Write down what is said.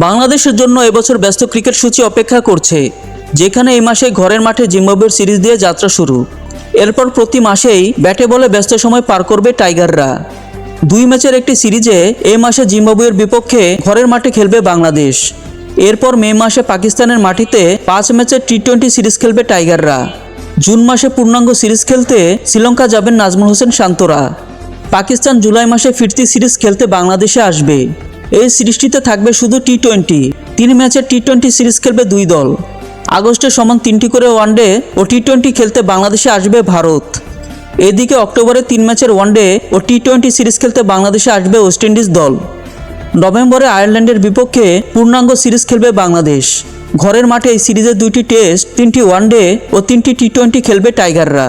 বাংলাদেশের জন্য এবছর ব্যস্ত ক্রিকেট সূচি অপেক্ষা করছে, যেখানে এই মাসে ঘরের মাঠে জিম্বাবুয়ের সিরিজ দিয়ে যাত্রা শুরু। এরপর প্রতি মাসেই ব্যাটে বলে ব্যস্ত সময় পার করবে টাইগাররা। দুই ম্যাচের একটি সিরিজে এ মাসে জিম্বাবুয়ের বিপক্ষে ঘরের মাঠে খেলবে বাংলাদেশ। এরপর মে মাসে পাকিস্তানের মাটিতে পাঁচ ম্যাচের টি টোয়েন্টি সিরিজ খেলবে টাইগাররা। জুন মাসে পূর্ণাঙ্গ সিরিজ খেলতে শ্রীলঙ্কা যাবেন নাজমুল হোসেন শান্তরা। পাকিস্তান জুলাই মাসে ফিরতি সিরিজ খেলতে বাংলাদেশে আসবে। এই সিরিজটিতে থাকবে শুধু টি টোয়েন্টি তিন ম্যাচের টি টোয়েন্টি সিরিজ খেলবে দুই দল। আগস্টে সমান তিনটি করে ওয়ানডে ও টি টোয়েন্টি খেলতে বাংলাদেশে আসবে ভারত। এদিকে অক্টোবরে তিন ম্যাচের ওয়ানডে ও টি টোয়েন্টি সিরিজ খেলতে বাংলাদেশে আসবে ওয়েস্ট ইন্ডিজ দল। নভেম্বরে আয়ারল্যান্ডের বিপক্ষে পূর্ণাঙ্গ সিরিজ খেলবে বাংলাদেশ। ঘরের মাঠে এই সিরিজের দুইটি টেস্ট, তিনটি ওয়ানডে ও তিনটি টি টোয়েন্টি খেলবে টাইগাররা।